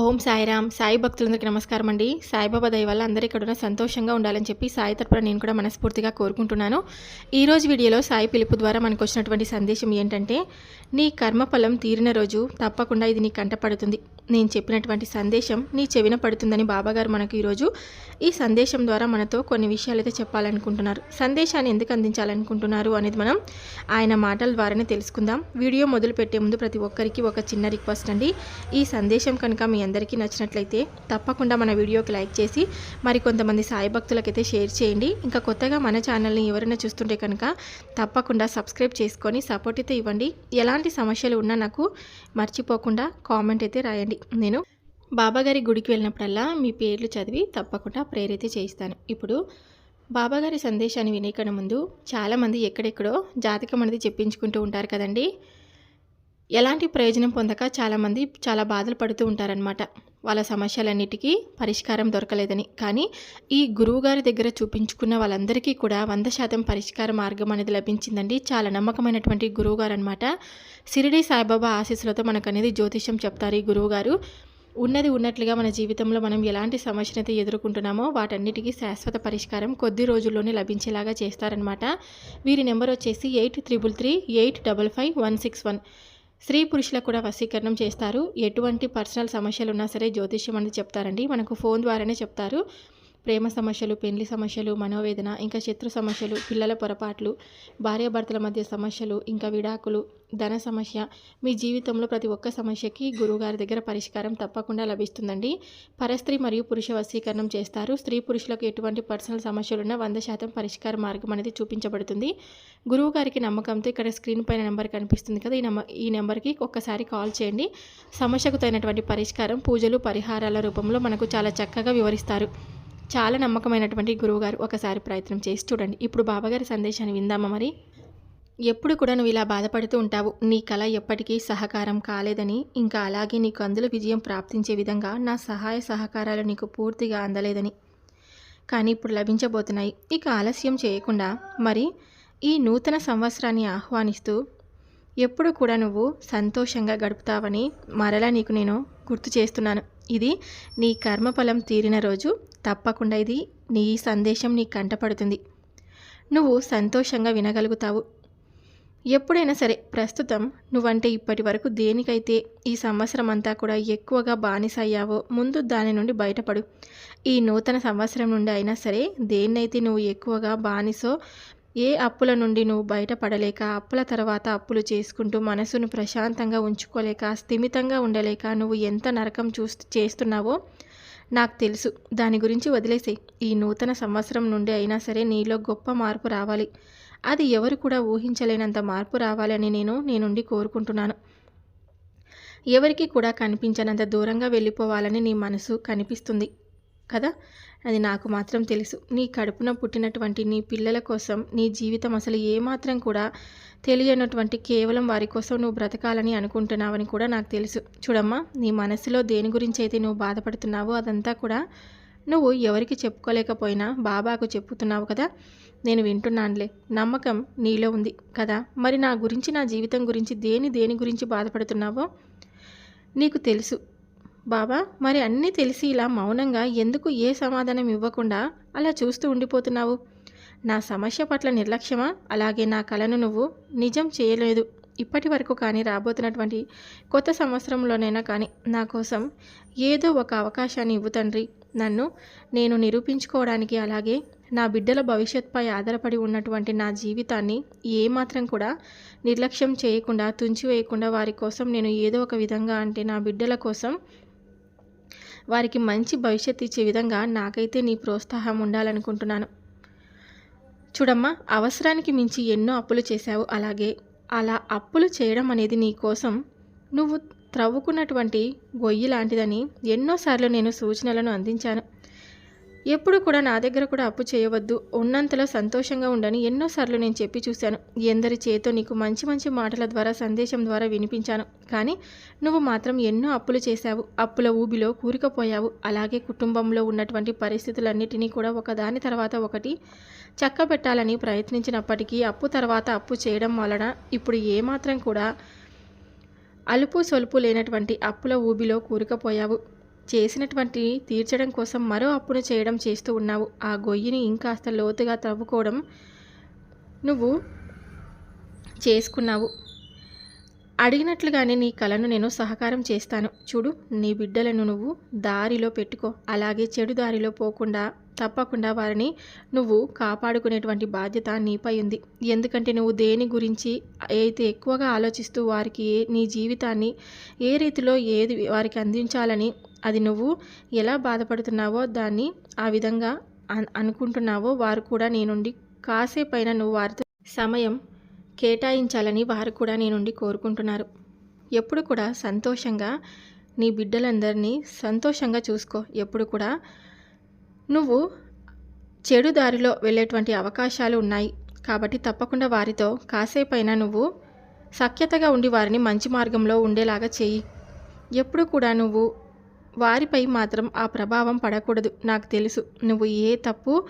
ఓం సాయిరామ్. సాయి భక్తులందరికీ నమస్కారం అండి. సాయిబాబా దయ వల్ల అందరూ ఇక్కడ ఉన్న సంతోషంగా ఉండాలని చెప్పి సాయి తరపున నేను కూడా మనస్ఫూర్తిగా కోరుకుంటున్నాను. ఈరోజు వీడియోలో సాయి పిలుపు ద్వారా మనకు వచ్చినటువంటి సందేశం ఏంటంటే నీ కర్మఫలం తీరిన రోజు తప్పకుండా ఇది నీ కంటపడుతుంది నేను చెప్పినటువంటి సందేశం నీ చెవిన పడుతుందని బాబాగారు మనకు ఈరోజు ఈ సందేశం ద్వారా మనతో కొన్ని విషయాలు అయితే చెప్పాలనుకుంటున్నారు. సందేశాన్ని ఎందుకు అందించాలనుకుంటున్నారు అనేది మనం ఆయన మాటల ద్వారానే తెలుసుకుందాం. వీడియో మొదలు పెట్టే ముందు ప్రతి ఒక్కరికి ఒక చిన్న రిక్వెస్ట్ అండి. ఈ సందేశం కనుక మీ అందరికీ నచ్చినట్లయితే తప్పకుండా మన వీడియోకి లైక్ చేసి మరి కొంతమంది సాయి భక్తులకైతే షేర్ చేయండి. ఇంకా కొత్తగా మన ఛానల్ని ఎవరైనా చూస్తుంటే కనుక తప్పకుండా సబ్స్క్రైబ్ చేసుకొని సపోర్ట్ అయితే ఇవ్వండి. ఎలాంటి సమస్యలు ఉన్నా నాకు మర్చిపోకుండా కామెంట్ అయితే రాయండి. నేను బాబాగారి గుడికి వెళ్ళినప్పుడల్లా మీ పేర్లు చదివి తప్పకుండా ప్రేర్ అయితే చేయిస్తాను. ఇప్పుడు బాబాగారి సందేశాన్ని వినేకన్నా ముందు చాలామంది ఎక్కడెక్కడో జాతకం అనేది చెప్పించుకుంటూ ఉంటారు కదండీ. ఎలాంటి ప్రయోజనం పొందక చాలామంది చాలా బాధలు పడుతూ ఉంటారనమాట వాళ్ళ సమస్యలన్నిటికీ పరిష్కారం దొరకలేదని. కానీ ఈ గురువుగారి దగ్గర చూపించుకున్న వాళ్ళందరికీ కూడా వంద శాతం పరిష్కార మార్గం అనేది లభించిందండి. చాలా నమ్మకమైనటువంటి గురువుగారు అనమాట సిరిడి సాయిబాబా ఆశీస్సులతో మనకు అనేది జ్యోతిష్యం చెప్తారు ఈ గురువుగారు ఉన్నది ఉన్నట్లుగా మన జీవితంలో మనం ఎలాంటి సమస్యను అయితే ఎదుర్కొంటున్నామో వాటన్నిటికీ శాశ్వత పరిష్కారం కొద్ది రోజుల్లోనే లభించేలాగా చేస్తారనమాట వీరి నెంబర్ వచ్చేసి eight triple three eight double five one six one. స్త్రీ పురుషులకు కూడా వశీకరణం చేస్తారు. ఎటువంటి పర్సనల్ సమస్యలు ఉన్నా సరే జ్యోతిష్యం అనేది చెప్తారండి. మనకు ఫోన్ ద్వారానే చెప్తారు. ప్రేమ సమస్యలు పెళ్ళి సమస్యలు మనోవేదన ఇంకా శత్రు సమస్యలు పిల్లల పొరపాట్లు భార్యాభర్తల మధ్య సమస్యలు ఇంకా విడాకులు ధన సమస్య. మీ జీవితంలో ప్రతి ఒక్క సమస్యకి గురువుగారి దగ్గర పరిష్కారం తప్పకుండా లభిస్తుందండి. పరస్త్రీ మరియు పురుష వశీకరణం చేస్తారు. స్త్రీ పురుషులకు ఎటువంటి పర్సనల్ సమస్యలున్నా వంద శాతం పరిష్కార మార్గం అనేది చూపించబడుతుంది. గురువుగారికి నమ్మకంతో ఇక్కడ స్క్రీన్ పైన నెంబర్ కనిపిస్తుంది కదా ఈ నమ్మ ఈ నెంబర్కి ఒక్కసారి కాల్ చేయండి. సమస్యకు తగినటువంటి పరిష్కారం పూజలు పరిహారాల రూపంలో మనకు చాలా చక్కగా వివరిస్తారు. చాలా నమ్మకమైనటువంటి గురువుగారు ఒకసారి ప్రయత్నం చేసి చూడండి. ఇప్పుడు బాబాగారి సందేశాన్ని విందామా మరి? ఎప్పుడు కూడా నువ్వు ఇలా బాధపడుతూ ఉంటావు. నీ కళ ఎప్పటికీ సహకారం కాలేదని ఇంకా అలాగే నీకు అందులో విజయం ప్రాప్తించే విధంగా నా సహాయ సహకారాలు నీకు పూర్తిగా అందలేదని. కానీ ఇప్పుడు లభించబోతున్నాయి. ఇక ఆలస్యం చేయకుండా మరి ఈ నూతన సంవత్సరాన్ని ఆహ్వానిస్తూ ఎప్పుడు కూడా నువ్వు సంతోషంగా గడుపుతావని మరలా నీకు నేను గుర్తు చేస్తున్నాను. ఇది నీ కర్మఫలం తీరిన రోజు. తప్పకుండా ఇది నీ సందేశం నీ కంటపడుతుంది నువ్వు సంతోషంగా వినగలుగుతావు. ఎప్పుడైనా సరే ప్రస్తుతం నువ్వంటే ఇప్పటి వరకు దేనికైతే ఈ సంవత్సరం అంతా కూడా ఎక్కువగా బానిస అయ్యావో ముందు దాని నుండి బయటపడు. ఈ నూతన సంవత్సరం నుండి అయినా సరే దేన్నైతే నువ్వు ఎక్కువగా బానిసో ఏ అప్పుల నుండి నువ్వు బయటపడలేక అప్పుల తర్వాత అప్పులు చేసుకుంటూ మనసును ప్రశాంతంగా ఉంచుకోలేక స్థిమితంగా ఉండలేక నువ్వు ఎంత నరకం చూస్తూ చేస్తున్నావో నాకు తెలుసు. దాని గురించి వదిలేసే ఈ నూతన సంవత్సరం నుండి అయినా సరే నీలో గొప్ప మార్పు రావాలి. అది ఎవరు కూడా ఊహించలేనంత మార్పు రావాలని నేను నీ నుండి కోరుకుంటున్నాను. ఎవరికి కూడా కనిపించనంత దూరంగా వెళ్ళిపోవాలని నీ మనసు కనిపిస్తుంది. కదా? అది నాకు మాత్రం తెలుసు. నీ కడుపున పుట్టినటువంటి నీ పిల్లల కోసం నీ జీవితం అసలు ఏమాత్రం కూడా తెలియనటువంటి కేవలం వారి కోసం నువ్వు బ్రతకాలని అనుకుంటున్నావని కూడా నాకు తెలుసు. చూడమ్మా నీ మనసులో దేని గురించి అయితే నువ్వు బాధపడుతున్నావో అదంతా కూడా నువ్వు ఎవరికి చెప్పుకోలేకపోయినా బాబాకు చెప్పుతున్నావు కదా? నేను వింటున్నానులే. నమ్మకం నీలో ఉంది కదా? మరి నా గురించి నా జీవితం గురించి దేని దేని గురించి బాధపడుతున్నావో నీకు తెలుసు. బాబా మరి అన్నీ తెలిసి ఇలా మౌనంగా ఎందుకు ఏ సమాధానం ఇవ్వకుండా అలా చూస్తూ ఉండిపోతున్నావు? నా సమస్య పట్ల నిర్లక్ష్యమా? అలాగే నా కళను నువ్వు నిజం చేయలేదు. ఇప్పటి వరకు కానీ రాబోతున్నటువంటి కొత్త సంవత్సరంలోనైనా కానీ నా కోసం ఏదో ఒక అవకాశాన్ని ఇవ్వు తండ్రి. నన్ను నేను నిరూపించుకోవడానికి అలాగే నా బిడ్డల భవిష్యత్పై ఆధారపడి ఉన్నటువంటి నా జీవితాన్ని ఏమాత్రం కూడా నిర్లక్ష్యం చేయకుండా తుంచివేయకుండా వారి కోసం నేను ఏదో ఒక విధంగా అంటే నా బిడ్డల కోసం వారికి మంచి భవిష్యత్తు ఇచ్చే విధంగా నాకైతే నీ ప్రోత్సాహం ఉండాలనుకుంటున్నాను. చూడమ్మా అవసరానికి మించి ఎన్నో అప్పులు చేశావు. అలాగే అలా అప్పులు చేయడం అనేది నీ కోసం నువ్వు త్రవ్వుకున్నటువంటి గొయ్యి లాంటిదని ఎన్నోసార్లు నేను సూచనలను అందించాను. ఎప్పుడు కూడా నా దగ్గర కూడా అప్పు చేయవద్దు. ఉన్నంతలో సంతోషంగా ఉండని ఎన్నోసార్లు నేను చెప్పి చూశాను. ఎందరి చేతో నీకు మంచి మంచి మాటల ద్వారా సందేశం ద్వారా వినిపించాను. కానీ నువ్వు మాత్రం ఎన్నో అప్పులు చేశావు. అప్పుల ఊబిలో కూరుకుపోయావు. అలాగే కుటుంబంలో ఉన్నటువంటి పరిస్థితులన్నిటినీ కూడా ఒకదాని తర్వాత ఒకటి చక్కబెట్టాలని ప్రయత్నించినప్పటికీ అప్పు తర్వాత అప్పు చేయడం వలన ఇప్పుడు ఏమాత్రం కూడా అలుపు సొలుపు లేనటువంటి అప్పుల ఊబిలో కూరుకుపోయావు. చేసినటువంటి తీర్చడం కోసం మరో అప్పును చేయడం చేస్తూ ఉన్నావు. ఆ గొయ్యిని ఇంకాస్త లోతుగా త్రవ్వుకోవడం నువ్వు చేసుకున్నావు. అడిగినట్లుగానే నీ కలను నేను సహకారం చేస్తాను. చూడు నీ బిడ్డలను నువ్వు దారిలో పెట్టుకో. అలాగే చెడు దారిలో పోకుండా తప్పకుండా వారిని నువ్వు కాపాడుకునేటువంటి బాధ్యత నీపై ఉంది. ఎందుకంటే నువ్వు దేని గురించి అయితే ఎక్కువగా ఆలోచిస్తూ వారికి నీ జీవితాన్ని ఏ రీతిలో ఏది వారికి అందించాలని అది నువ్వు ఎలా బాధపడుతున్నావో దాన్ని ఆ విధంగా అనుకుంటున్నావో వారు కూడా నీ నుండి కాసేపైనా నువ్వు వారితో సమయం కేటాయించాలని వారు కూడా నీ నుండి కోరుకుంటున్నారు. ఎప్పుడు కూడా సంతోషంగా నీ బిడ్డలందరినీ సంతోషంగా చూసుకో. ఎప్పుడు కూడా నువ్వు చెడు దారిలో వెళ్ళేటువంటి అవకాశాలు ఉన్నాయి. కాబట్టి తప్పకుండా వారితో కాసేపైనా నువ్వు సఖ్యతగా ఉండి వారిని మంచి మార్గంలో ఉండేలాగా చేయి. ఎప్పుడు కూడా నువ్వు వారిపై మాత్రం ఆ ప్రభావం పడకూడదు. నాకు తెలుసు. నువ్వు ఏ తప్పు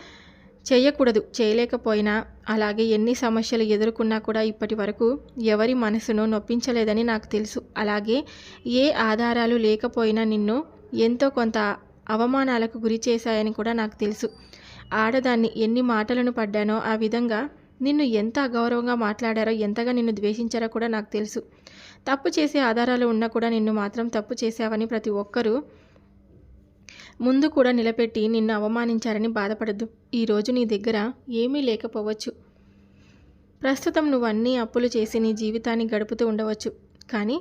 చేయకూడదు. చేయలేకపోయినా అలాగే ఎన్ని సమస్యలు ఎదుర్కొన్నా కూడా ఇప్పటి వరకు ఎవరి మనసును నొప్పించలేదని నాకు తెలుసు. అలాగే ఏ ఆధారాలు లేకపోయినా నిన్ను ఎంతో కొంత అవమానాలకు గురి చేశాయని కూడా నాకు తెలుసు. ఆడదాన్ని ఎన్ని మాటలను పడ్డానో ఆ విధంగా నిన్ను ఎంత అగౌరవంగా మాట్లాడారో ఎంతగా నిన్ను ద్వేషించారో కూడా నాకు తెలుసు. తప్పు చేసే ఆధారాలు ఉన్నా కూడా నిన్ను మాత్రం తప్పు చేశావని ప్రతి ఒక్కరూ ముందు కూడా నిలబెట్టి నిన్ను అవమానించారని బాధపడద్దు. ఈరోజు నీ దగ్గర ఏమీ లేకపోవచ్చు. ప్రస్తుతం నువ్వు అన్ని అప్పులు చేసి నీ జీవితాన్ని గడుపుతూ ఉండవచ్చు. కానీ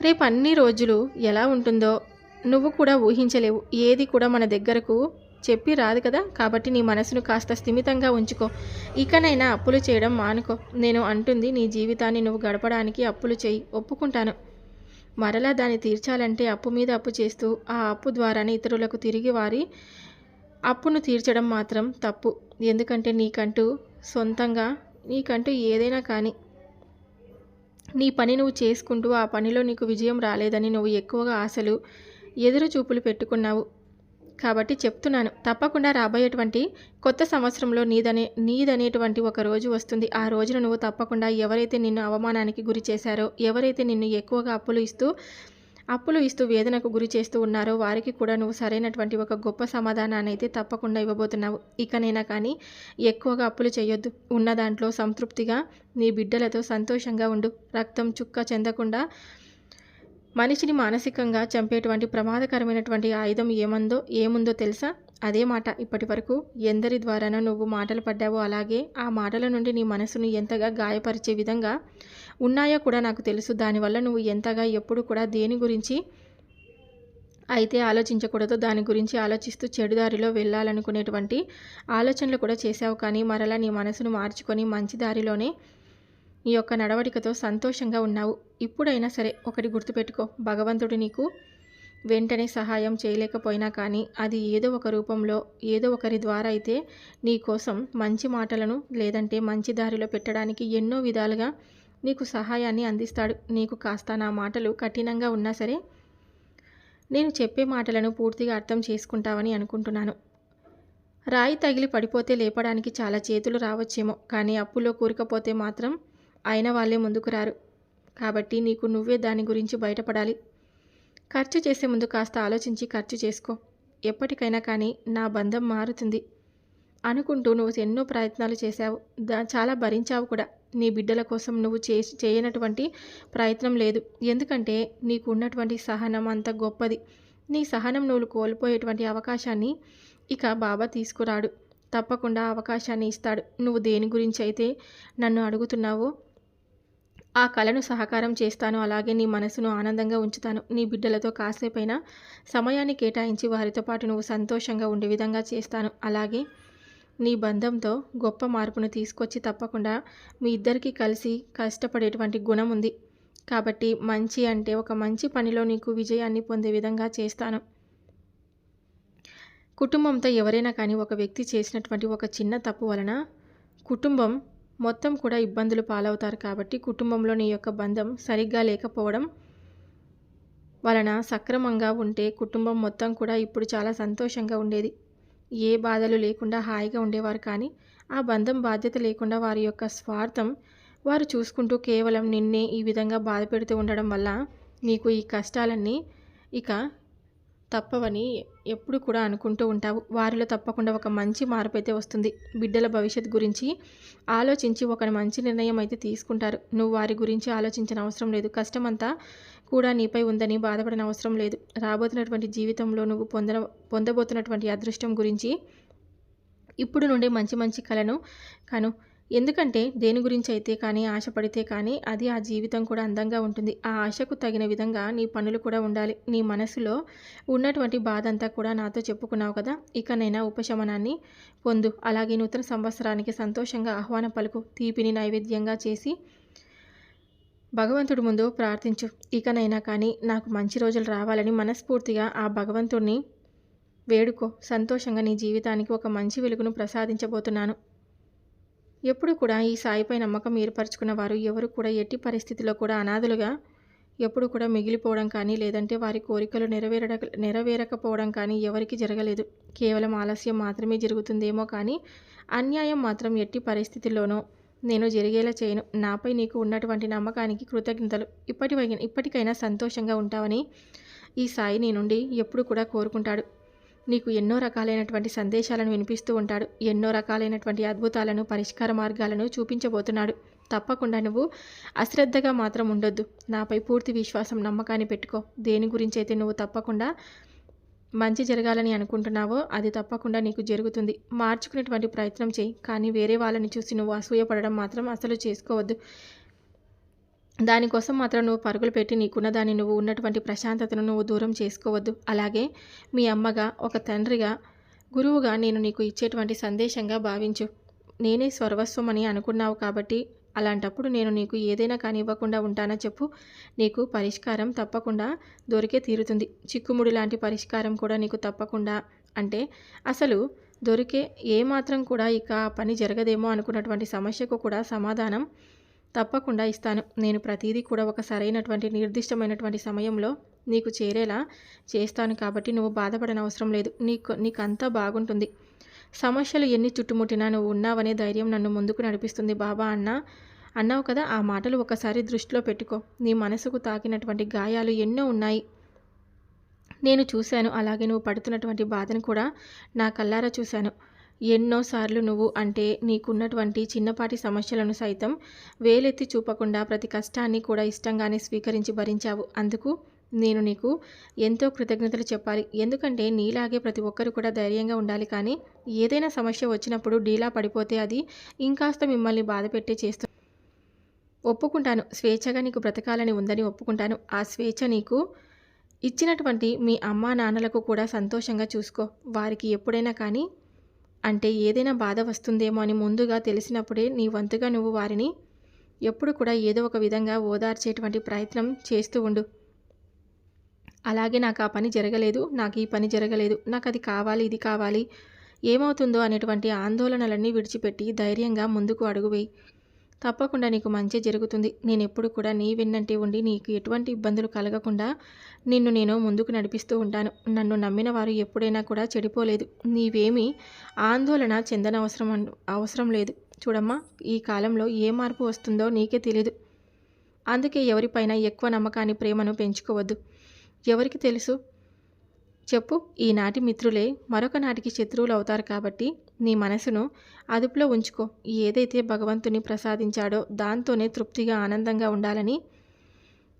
రేపు అన్ని రోజులు ఎలా ఉంటుందో నువ్వు కూడా ఊహించలేవు. ఏది కూడా మన దగ్గరకు చెప్పి రాదు కదా? కాబట్టి నీ మనసును కాస్త స్థిమితంగా ఉంచుకో. ఇకనైనా అప్పులు చేయడం మానుకో. నేను అంటుంది నీ జీవితాన్ని నువ్వు గడపడానికి అప్పులు చేయి. ఒప్పుకుంటాను. మరలా దాన్ని తీర్చాలంటే అప్పు మీద అప్పు చేస్తూ ఆ అప్పు ద్వారానే ఇతరులకు తిరిగి వారి అప్పును తీర్చడం మాత్రం తప్పు. ఎందుకంటే నీకంటూ సొంతంగా నీకంటూ ఏదైనా కానీ నీ పని నువ్వు చేసుకుంటూ ఆ పనిలో నీకు విజయం రాలేదని నువ్వు ఎక్కువగా ఆశలు ఎదురు చూపులు పెట్టుకున్నావు. కాబట్టి చెప్తున్నాను. తప్పకుండా రాబోయేటువంటి కొత్త సంవత్సరంలో నీదనే నీదనేటువంటి ఒక రోజు వస్తుంది. ఆ రోజున నువ్వు తప్పకుండా ఎవరైతే నిన్ను అవమానానికి గురి చేశారో ఎవరైతే నిన్ను ఎక్కువగా అప్పులు ఇస్తూ అప్పులు ఇస్తూ వేదనకు గురి చేస్తూ ఉన్నారో వారికి కూడా నువ్వు సరైనటువంటి ఒక గొప్ప సమాధానాన్ని అయితే తప్పకుండా ఇవ్వబోతున్నావు. ఇకనైనా కానీ ఎక్కువగా అప్పులు చేయొద్దు. ఉన్న దాంట్లో సంతృప్తిగా నీ బిడ్డలతో సంతోషంగా ఉండు. రక్తం చుక్క చెందకుండా మనిషిని మానసికంగా చంపేటువంటి ప్రమాదకరమైనటువంటి ఆయుధం ఏమందో ఏముందో తెలుసా? అదే మాట. ఇప్పటి వరకు ఎందరి ద్వారానో నువ్వు మాటలు పడ్డావో అలాగే ఆ మాటల నుండి నీ మనసును ఎంతగా గాయపరిచే విధంగా ఉన్నాయో కూడా నాకు తెలుసు. దానివల్ల నువ్వు ఎంతగా ఎప్పుడు కూడా దేని గురించి అయితే ఆలోచించకూడదు దాని గురించి ఆలోచిస్తూ చెడుదారిలో వెళ్ళాలనుకునేటువంటి ఆలోచనలు కూడా చేశావు కానీ మరలా నీ మనసును మార్చుకొని మంచి దారిలోనే నీ యొక్క నడవడికతో సంతోషంగా ఉన్నావు. ఇప్పుడైనా సరే ఒకటి గుర్తుపెట్టుకో. భగవంతుడు నీకు వెంటనే సహాయం చేయలేకపోయినా కానీ అది ఏదో ఒక రూపంలో ఏదో ఒకరి ద్వారా అయితే నీ కోసం మంచి మాటలను లేదంటే మంచి దారిలో పెట్టడానికి ఎన్నో విధాలుగా నీకు సహాయాన్ని అందిస్తాడు. నీకు కాస్త నా మాటలు కఠినంగా ఉన్నా సరే నేను చెప్పే మాటలను పూర్తిగా అర్థం చేసుకుంటావని అనుకుంటున్నాను. రాయి తగిలి పడిపోతే లేపడానికి చాలా చేతులు రావచ్చేమో కానీ అప్పులో కూరుకపోతే మాత్రం అయిన వాళ్ళే ముందుకు రారు. కాబట్టి నీకు నువ్వే దాని గురించి బయటపడాలి. ఖర్చు చేసే ముందు కాస్త ఆలోచించి ఖర్చు చేసుకో. ఎప్పటికైనా కానీ నా బంధం మారుతుంది. అనుకుంటూ నువ్వు ఎన్నో ప్రయత్నాలు చేశావు. దా చాలా భరించావు కూడా. నీ బిడ్డల కోసం నువ్వు చే చేయనటువంటి ప్రయత్నం లేదు. ఎందుకంటే నీకు ఉన్నటువంటి సహనం అంత గొప్పది. నీ సహనం నువ్వు కోల్పోయేటువంటి అవకాశాన్ని ఇక బాబా తీసుకురాడు. తప్పకుండా అవకాశాన్ని ఇస్తాడు. నువ్వు దేని గురించి అయితే నన్ను అడుగుతున్నావో ఆ కళను సహకారం చేస్తాను అలాగే నీ మనసును ఆనందంగా ఉంచుతాను. నీ బిడ్డలతో కాసేపైనా సమయాన్ని కేటాయించి వారితో పాటు నువ్వు సంతోషంగా ఉండే విధంగా చేస్తాను. అలాగే నీ బంధంతో గొప్ప మార్పును తీసుకొచ్చి తప్పకుండా మీ ఇద్దరికీ కలిసి కష్టపడేటువంటి గుణం ఉంది. కాబట్టి మంచి అంటే ఒక మంచి పనిలో నీకు విజయాన్ని పొందే విధంగా చేస్తాను. కుటుంబంతో ఎవరైనా కానీ ఒక వ్యక్తి చేసినటువంటి ఒక చిన్న తప్పు వలన కుటుంబం మొత్తం కూడా ఇబ్బందులు పాలవుతారు కాబట్టి కుటుంబంలో నీ యొక్క బంధం సరిగ్గా లేకపోవడం వలన సక్రమంగా ఉంటే కుటుంబం మొత్తం కూడా ఇప్పుడు చాలా సంతోషంగా ఉండేది. ఏ బాధలు లేకుండా హాయిగా ఉండేవారు కానీ ఆ బంధం బాధ్యత లేకుండా వారి యొక్క స్వార్థం వారు చూసుకుంటూ కేవలం నిన్నే ఈ విధంగా బాధ పెడుతూ ఉండడం వల్ల నీకు ఈ కష్టాలన్నీ ఇక తప్పవని ఎప్పుడు కూడా అనుకుంటూ ఉంటావు. వారిలో తప్పకుండా ఒక మంచి మార్పు అయితే వస్తుంది. బిడ్డల భవిష్యత్ గురించి ఆలోచించి ఒక మంచి నిర్ణయం అయితే తీసుకుంటారు. నువ్వు వారి గురించి ఆలోచించిన అవసరం లేదు. కష్టమంతా కూడా నీపై ఉందని బాధపడిన అవసరం లేదు. రాబోతున్నటువంటి జీవితంలో నువ్వు పొందన పొందబోతున్నటువంటి అదృష్టం గురించి ఇప్పుడు నుండి మంచి మంచి కలను కను. ఎందుకంటే దేని గురించి అయితే కానీ ఆశపడితే కానీ అది ఆ జీవితం కూడా అందంగా ఉంటుంది. ఆ ఆశకు తగిన విధంగా నీ పనులు కూడా ఉండాలి. నీ మనసులో ఉన్నటువంటి బాధ అంతా కూడా నాతో చెప్పుకున్నావు కదా? ఇకనైనా ఉపశమనాన్ని పొందు. అలాగే నూతన సంవత్సరానికి సంతోషంగా ఆహ్వాన పలుకు. తీపిని నైవేద్యంగా చేసి భగవంతుడి ముందు ప్రార్థించు. ఇకనైనా కానీ నాకు మంచి రోజులు రావాలని మనస్ఫూర్తిగా ఆ భగవంతుడిని వేడుకో. సంతోషంగా నీ జీవితానికి ఒక మంచి వెలుగును ప్రసాదించబోతున్నాను. ఎప్పుడు కూడా ఈ సాయిపై నమ్మకం ఏర్పరచుకున్న వారు ఎవరు కూడా ఎట్టి పరిస్థితిలో కూడా అనాథులుగా ఎప్పుడు కూడా మిగిలిపోవడం కానీ లేదంటే వారి కోరికలు నెరవేరడ నెరవేరకపోవడం కానీ ఎవరికి జరగలేదు. కేవలం ఆలస్యం మాత్రమే జరుగుతుందేమో కానీ అన్యాయం మాత్రం ఎట్టి పరిస్థితుల్లోనూ నేను జరిగేలా చేయను. నాపై నీకు ఉన్నటువంటి నమ్మకానికి కృతజ్ఞతలు. ఇప్పటి ఇప్పటికైనా సంతోషంగా ఉంటావని ఈ సాయి నీ నుండి ఎప్పుడు కూడా కోరుకుంటాడు. నీకు ఎన్నో రకాలైనటువంటి సందేశాలను వినిపిస్తూ ఉంటాడు. ఎన్నో రకాలైనటువంటి అద్భుతాలను పరిష్కార మార్గాలను చూపించబోతున్నాడు. తప్పకుండా నువ్వు అశ్రద్ధగా మాత్రం ఉండొద్దు. నాపై పూర్తి విశ్వాసం నమ్మకాన్ని పెట్టుకో. దేని గురించి అయితే నువ్వు తప్పకుండా మంచి జరగాలని అనుకుంటున్నావో అది తప్పకుండా నీకు జరుగుతుంది. మార్చుకునేటువంటి ప్రయత్నం చేయి. కానీ వేరే వాళ్ళని చూసి నువ్వు అసూయపడడం మాత్రం అసలు చేసుకోవద్దు. దానికోసం మాత్రం నువ్వు పరుగులు పెట్టి నీకున్న దాన్ని నువ్వు ఉన్నటువంటి ప్రశాంతతను నువ్వు దూరం చేసుకోవద్దు. అలాగే మీ అమ్మగా ఒక తండ్రిగా గురువుగా నేను నీకు ఇచ్చేటువంటి సందేశంగా భావించు. నేనే స్వర్వస్వం అని అనుకున్నావు కాబట్టి అలాంటప్పుడు నేను నీకు ఏదైనా కానీ ఇవ్వకుండా ఉంటానా చెప్పు. నీకు పరిష్కారం తప్పకుండా దొరికే తీరుతుంది. చిక్కుముడి లాంటి పరిష్కారం కూడా నీకు తప్పకుండా అంటే అసలు దొరికే ఏమాత్రం కూడా ఇక పని జరగదేమో అనుకున్నటువంటి సమస్యకు కూడా సమాధానం తప్పకుండా ఇస్తాను. నేను ప్రతిదీ కూడా ఒక సరైనటువంటి నిర్దిష్టమైనటువంటి సమయంలో నీకు చేరేలా చేస్తాను కాబట్టి నువ్వు బాధపడనవసరం లేదు. నీకు నీకంతా బాగుంటుంది. సమస్యలు ఎన్ని చుట్టుముట్టినా నువ్వు ఉన్నావనే ధైర్యం నన్ను ముందుకు నడిపిస్తుంది. బాబా అన్న అన్నావు కదా ఆ మాటలు ఒకసారి దృష్టిలో పెట్టుకో. నీ మనసుకు తాకినటువంటి గాయాలు ఎన్నో ఉన్నాయి. నేను చూశాను. అలాగే నువ్వు పడుతున్నటువంటి బాధను కూడా నా కల్లారా చూశాను. ఎన్నోసార్లు నువ్వు అంటే నీకున్నటువంటి చిన్నపాటి సమస్యలను సైతం వేలెత్తి చూపకుండా ప్రతి కష్టాన్ని కూడా ఇష్టంగానే స్వీకరించి భరించావు. అందుకు నేను నీకు ఎంతో కృతజ్ఞతలు చెప్పాలి. ఎందుకంటే నీలాగే ప్రతి ఒక్కరు కూడా ధైర్యంగా ఉండాలి కానీ ఏదైనా సమస్య వచ్చినప్పుడు డీలా పడిపోతే అది ఇంకాస్త మిమ్మల్ని బాధ పెట్టే చేస్తూ. ఒప్పుకుంటాను. స్వేచ్ఛగా నీకు బ్రతకాలని ఉందని ఒప్పుకుంటాను. ఆ స్వేచ్ఛ నీకు ఇచ్చినటువంటి మీ అమ్మా నాన్నలకు కూడా సంతోషంగా చూసుకో. వారికి ఎప్పుడైనా కానీ అంటే ఏదైనా బాధ వస్తుందేమో అని ముందుగా తెలిసినప్పుడే నీ వంతుగా నువ్వు వారిని ఎప్పుడు కూడా ఏదో ఒక విధంగా ఓదార్చేటువంటి ప్రయత్నం చేస్తూ ఉండు. అలాగే నాకు ఆ పని జరగలేదు నాకు ఈ పని జరగలేదు నాకు అది కావాలి ఇది కావాలి ఏమవుతుందో అనేటువంటి ఆందోళనలన్నీ విడిచిపెట్టి ధైర్యంగా ముందుకు అడుగువేయి తప్పకుండా నీకు మంచి జరుగుతుంది. నేను ఎప్పుడు కూడా నీ వెన్నంటే ఉండి నీకు ఎటువంటి ఇబ్బందులు కలగకుండా నిన్ను నేను ముందుకు నడిపిస్తూ ఉంటాను. నన్ను నమ్మిన వారు ఎప్పుడైనా కూడా చెడిపోలేదు. నీవేమీ ఆందోళన చెందనవసరం అవసరం లేదు. చూడమ్మా ఈ కాలంలో ఏ మార్పు వస్తుందో నీకే తెలియదు అందుకే ఎవరిపైన ఎక్కువ నమ్మకాన్ని ప్రేమను పెంచుకోవద్దు. ఎవరికి తెలుసు? చెప్పు. ఈనాటి మిత్రులే మరొక నాటికి శత్రువులు అవుతారు కాబట్టి నీ మనసును అదుపులో ఉంచుకో. ఏదైతే భగవంతుని ప్రసాదించాడో దాంతోనే తృప్తిగా ఆనందంగా ఉండాలని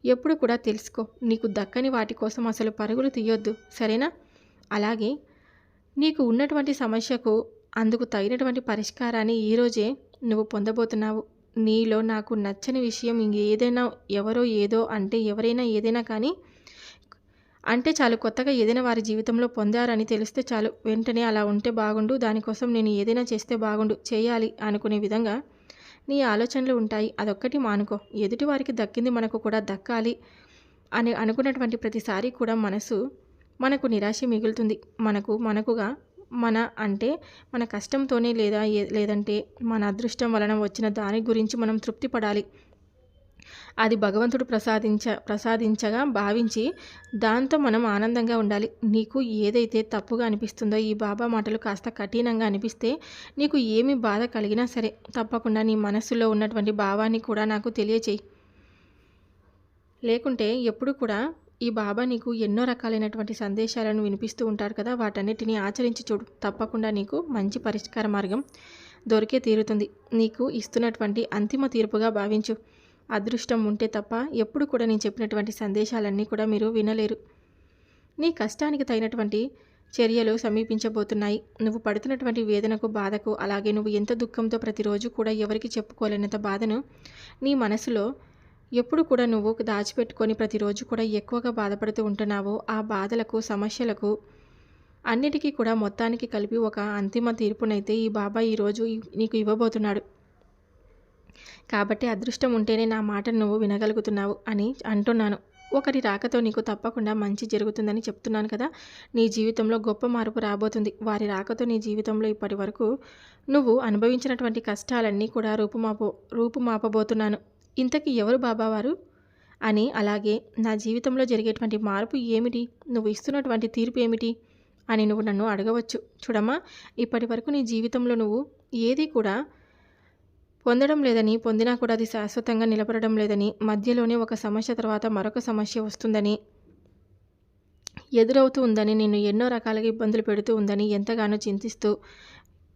ఎప్పుడు కూడా తెలుసుకో. నీకు దక్కని వాటి కోసం అసలు పరుగులు తీయొద్దు. సరేనా? అలాగే నీకు ఉన్నటువంటి సమస్యకు అందుకు తగినటువంటి పరిష్కారాన్ని ఈరోజే నువ్వు పొందబోతున్నావు. నీలో నాకు నచ్చని విషయం ఇంకేదైనా ఎవరో ఏదో అంటే ఎవరైనా ఏదైనా కానీ అంటే చాలు కొత్తగా ఏదైనా వారి జీవితంలో పొందారని తెలిస్తే చాలు వెంటనే అలా ఉంటే బాగుండు దానికోసం నేను ఏదైనా చేస్తే బాగుండు చేయాలి అనుకునే విధంగా నీ ఆలోచనలు ఉంటాయి. అదొక్కటి మానుకో. ఎదుటి వారికి దక్కింది మనకు కూడా దక్కాలి అని అనుకున్నటువంటి ప్రతిసారి కూడా మనసు మనకు నిరాశ మిగులుతుంది. మనకు మనకుగా మన అంటే మన కష్టంతోనే లేదా లేదంటే మన అదృష్టం వలన వచ్చిన దాని గురించి మనం తృప్తి పడాలి అది భగవంతుడు ప్రసాదించ ప్రసాదించగా భావించి దాంతో మనం ఆనందంగా ఉండాలి. నీకు ఏదైతే తప్పుగా అనిపిస్తుందో ఈ బాబా మాటలు కాస్త కఠినంగా అనిపిస్తే నీకు ఏమి బాధ కలిగినా సరే తప్పకుండా నీ మనస్సులో ఉన్నటువంటి భావాన్ని కూడా నాకు తెలియచేయి. లేకుంటే ఎప్పుడు కూడా ఈ బాబా నీకు ఎన్నో రకాలైనటువంటి సందేశాలను వినిపిస్తూ ఉంటాడు కదా వాటన్నిటిని ఆచరించి చూడు. తప్పకుండా నీకు మంచి పరిష్కార మార్గం దొరికే తీరుతుంది. నీకు ఇస్తున్నటువంటి అంతిమ తీర్పుగా భావించు. అదృష్టం ఉంటే తప్ప ఎప్పుడు కూడా నేను చెప్పినటువంటి సందేశాలన్నీ కూడా మీరు వినలేరు. నీ కష్టానికి తగినటువంటి చర్యలు సమీపించబోతున్నాయి. నువ్వు పడుతున్నటువంటి వేదనకు బాధకు అలాగే నువ్వు ఎంత దుఃఖంతో ప్రతిరోజు కూడా ఎవరికి చెప్పుకోలేనంత బాధను నీ మనసులో ఎప్పుడు కూడా నువ్వు దాచిపెట్టుకొని ప్రతిరోజు కూడా ఎక్కువగా బాధపడుతూ ఉంటున్నావో ఆ బాధలకు సమస్యలకు అన్నిటికీ కూడా మొత్తానికి కలిపి ఒక అంతిమ తీర్పునైతే ఈ బాబా ఈరోజు నీకు ఇవ్వబోతున్నాడు. కాబట్టి అదృష్టం ఉంటేనే నా మాట నువ్వు వినగలుగుతున్నావు అని అంటున్నాను. ఒకరి రాకతో నీకు తప్పకుండా మంచి జరుగుతుందని చెప్తున్నాను కదా. నీ జీవితంలో గొప్ప మార్పు రాబోతుంది. వారి రాకతో నీ జీవితంలో ఇప్పటి వరకు నువ్వు అనుభవించినటువంటి కష్టాలన్నీ కూడా రూపుమాపో రూపుమాపబోతున్నాను. ఇంతకీ ఎవరు బాబావారు? అని అలాగే నా జీవితంలో జరిగేటువంటి మార్పు ఏమిటి? నువ్వు ఇస్తున్నటువంటి తీర్పు ఏమిటి? అని నువ్వు నన్ను అడగవచ్చు. చూడమ్మా ఇప్పటి వరకు నీ జీవితంలో నువ్వు ఏది కూడా పొందడం లేదని పొందినా కూడా అది శాశ్వతంగా నిలబడడం లేదని మధ్యలోనే ఒక సమస్య తర్వాత మరొక సమస్య వస్తుందని ఎదురవుతూ ఉందని నిన్ను ఎన్నో రకాలుగా ఇబ్బందులు పెడుతూ ఉందని ఎంతగానో చింతిస్తూ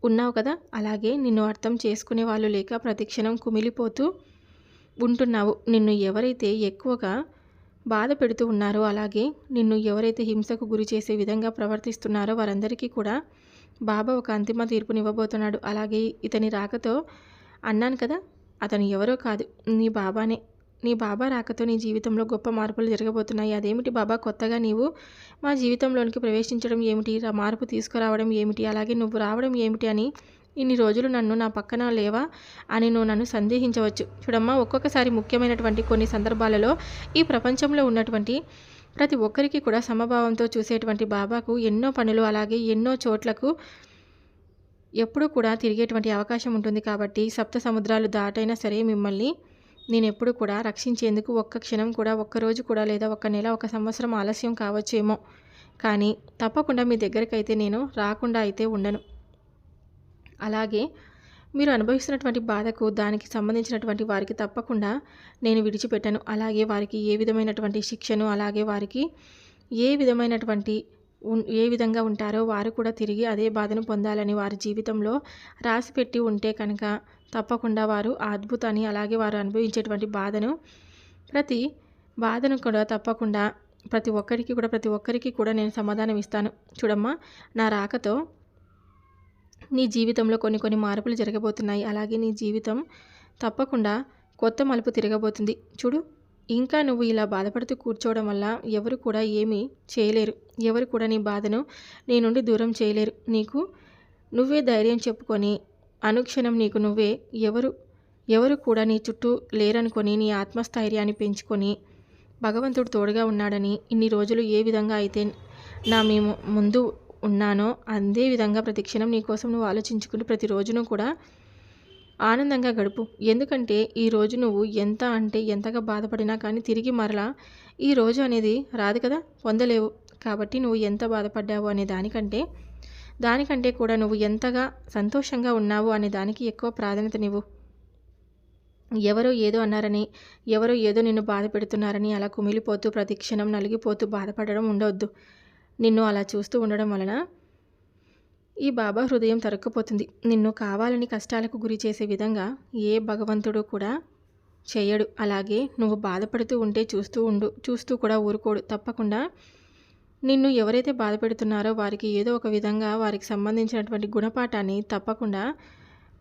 ఉన్నావు కదా? అలాగే నిన్ను అర్థం చేసుకునే వాళ్ళు లేక ప్రతిక్షణం కుమిలిపోతూ ఉంటున్నావు. నిన్ను ఎవరైతే ఎక్కువగా బాధ పెడుతూ ఉన్నారో అలాగే నిన్ను ఎవరైతే హింసకు గురి చేసే విధంగా ప్రవర్తిస్తున్నారో వారందరికీ కూడా బాబా ఒక అంతిమ తీర్పునివ్వబోతున్నాడు. అలాగే ఇతని రాకతో అన్నాను కదా అతను ఎవరో కాదు నీ బాబానే. నీ బాబా రాకతో నీ జీవితంలో గొప్ప మార్పులు జరగబోతున్నాయి. అదేమిటి బాబా కొత్తగా నీవు మా జీవితంలోనికి ప్రవేశించడం ఏమిటి? మార్పు తీసుకురావడం ఏమిటి? అలాగే నువ్వు రావడం ఏమిటి అని ఇన్ని రోజులు నన్ను నా పక్కన లేవా అని నువ్వు నన్ను సందేహించవచ్చు. చూడమ్మా ఒక్కొక్కసారి ముఖ్యమైనటువంటి కొన్ని సందర్భాలలో ఈ ప్రపంచంలో ఉన్నటువంటి ప్రతి ఒక్కరికి కూడా సమభావంతో చూసేటువంటి బాబాకు ఎన్నో పనులు అలాగే ఎన్నో చోట్లకు ఎప్పుడూ కూడా తిరిగేటువంటి అవకాశం ఉంటుంది కాబట్టి సప్త సముద్రాలు దాటైనా సరే మిమ్మల్ని నేను ఎప్పుడు కూడా రక్షించేందుకు ఒక్క క్షణం కూడా ఒక్కరోజు కూడా లేదా ఒక నెల ఒక సంవత్సరం ఆలస్యం కావచ్చేమో. కానీ తప్పకుండా మీ దగ్గరకైతే నేను రాకుండా అయితే ఉండను. అలాగే మీరు అనుభవిస్తున్నటువంటి బాధకు దానికి సంబంధించినటువంటి వారికి తప్పకుండా నేను విడిచిపెట్టను. అలాగే వారికి ఏ విధమైనటువంటి శిక్షను అలాగే వారికి ఏ విధమైనటువంటి ఏ విధంగా ఉంటారో వారు కూడా తిరిగి అదే బాధను పొందాలని వారి జీవితంలో రాసిపెట్టి ఉంటే కనుక తప్పకుండా వారు ఆ అద్భుతాన్ని అలాగే వారు అనుభవించేటువంటి బాధను ప్రతి బాధను కూడా తప్పకుండా ప్రతి ఒక్కరికి కూడా ప్రతి ఒక్కరికి కూడా నేను సమాధానం ఇస్తాను. చూడమ్మా నా రాకతో నీ జీవితంలో కొన్ని కొన్ని మార్పులు జరగబోతున్నాయి. అలాగే నీ జీవితం తప్పకుండా కొత్త మలుపు తిరగబోతుంది. చూడు ఇంకా నువ్వు ఇలా బాధపడుతూ కూర్చోవడం వల్ల ఎవరు కూడా ఏమీ చేయలేరు. ఎవరు కూడా నీ బాధను నీ నుండి దూరం చేయలేరు. నీకు నువ్వే ధైర్యం చెప్పుకొని అనుక్షణం నీకు నువ్వే ఎవరు ఎవరు కూడా నీ చుట్టూ లేరనుకొని నీ ఆత్మస్థైర్యాన్ని పెంచుకొని భగవంతుడు తోడుగా ఉన్నాడని ఇన్ని రోజులు ఏ విధంగా అయితే నా మేము ముందు ఉన్నానో అదే విధంగా ప్రతిక్షణం నీకోసం నువ్వు ఆలోచించుకుని ప్రతిరోజును కూడా ఆనందంగా గడుపు. ఎందుకంటే ఈరోజు నువ్వు ఎంత అంటే ఎంతగా బాధపడినా కానీ తిరిగి మరలా ఈ రోజు అనేది రాదు కదా పొందలేవు. కాబట్టి నువ్వు ఎంత బాధపడ్డావు అనే దానికంటే దానికంటే కూడా నువ్వు ఎంతగా సంతోషంగా ఉన్నావు అనే దానికి ఎక్కువ ప్రాధాన్యత నువ్వు ఎవరో ఏదో అన్నారని ఎవరో ఏదో నిన్ను బాధ పెడుతున్నారని అలా కుమిలిపోతూ ప్రతి క్షణం నలిగిపోతూ బాధపడడం ఉండవద్దు నిన్ను అలా చూస్తూ ఉండడం వలన ఈ బాబా హృదయం తరక్కుపోతుంది. నిన్ను కావాలని కష్టాలకు గురి చేసే విధంగా ఏ భగవంతుడు కూడా చేయడు. అలాగే నువ్వు బాధపడుతూ ఉంటే చూస్తూ ఉండు. చూస్తూ కూడా ఊరుకోడు. తప్పకుండా నిన్ను ఎవరైతే బాధ పెడుతున్నారో వారికి ఏదో ఒక విధంగా వారికి సంబంధించినటువంటి గుణపాఠాన్ని తప్పకుండా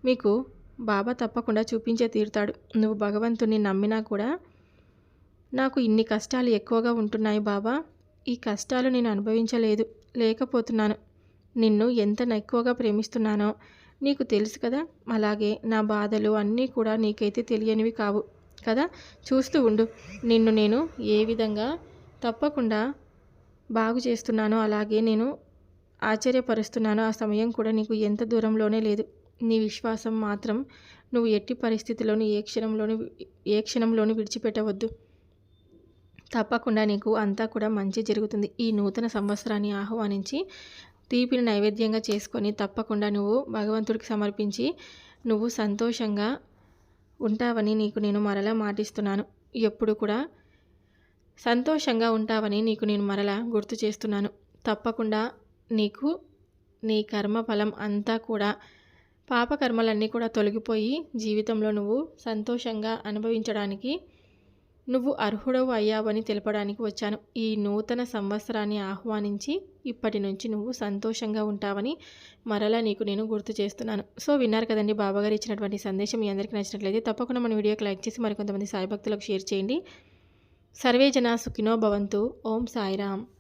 మీకు బాబా తప్పకుండా చూపించే తీరుతాడు. నువ్వు భగవంతుని నమ్మినా కూడా నాకు ఇన్ని కష్టాలు ఎక్కువగా ఉంటున్నాయి బాబా. ఈ కష్టాలు నేను అనుభవించలేదు. లేకపోతున్నాను. నిన్ను ఎంత ఎక్కువగా ప్రేమిస్తున్నానో నీకు తెలుసు కదా. అలాగే నా బాధలు అన్నీ కూడా నీకైతే తెలియనివి కావు కదా. చూస్తూ ఉండు. నిన్ను నేను ఏ విధంగా తప్పకుండా బాగు చేస్తున్నానో అలాగే నేను ఆశ్చర్యపరుస్తున్నానో ఆ సమయం కూడా నీకు ఎంత దూరంలోనే లేదు. నీ విశ్వాసం మాత్రం నువ్వు ఎట్టి పరిస్థితిలోనూ ఏ క్షణంలోనూ ఏ క్షణంలోనూ విడిచిపెట్టవద్దు. తప్పకుండా నీకు అంతా కూడా మంచి జరుగుతుంది. ఈ నూతన సంవత్సరాన్ని ఆహ్వానించి తీపిని నైవేద్యంగా చేసుకొని తప్పకుండా నువ్వు భగవంతుడికి సమర్పించి నువ్వు సంతోషంగా ఉంటావని నీకు నేను మరలా మాటిస్తున్నాను. ఎప్పుడు కూడా సంతోషంగా ఉంటావని నీకు నేను మరలా గుర్తు చేస్తున్నాను. తప్పకుండా నీకు నీ కర్మ ఫలం అంతా కూడా పాపకర్మలన్నీ కూడా తొలగిపోయి జీవితంలో నువ్వు సంతోషంగా అనుభవించడానికి నువ్వు అర్హుడవు అయ్యావని తెలపడానికి వచ్చాను. ఈ నూతన సంవత్సరాన్ని ఆహ్వానించి ఇప్పటి నుంచి నువ్వు సంతోషంగా ఉంటావని మరలా నీకు నేను గుర్తు చేస్తున్నాను. సో విన్నారు కదండి బాబాగారు ఇచ్చినటువంటి సందేశం. మీ అందరికీ నచ్చినట్లయితే తప్పకుండా మన వీడియోకి లైక్ చేసి మరికొంతమంది సాయి భక్తులకు షేర్ చేయండి. సర్వే జన సుఖినో భవంతు. ఓం సాయిరామ్.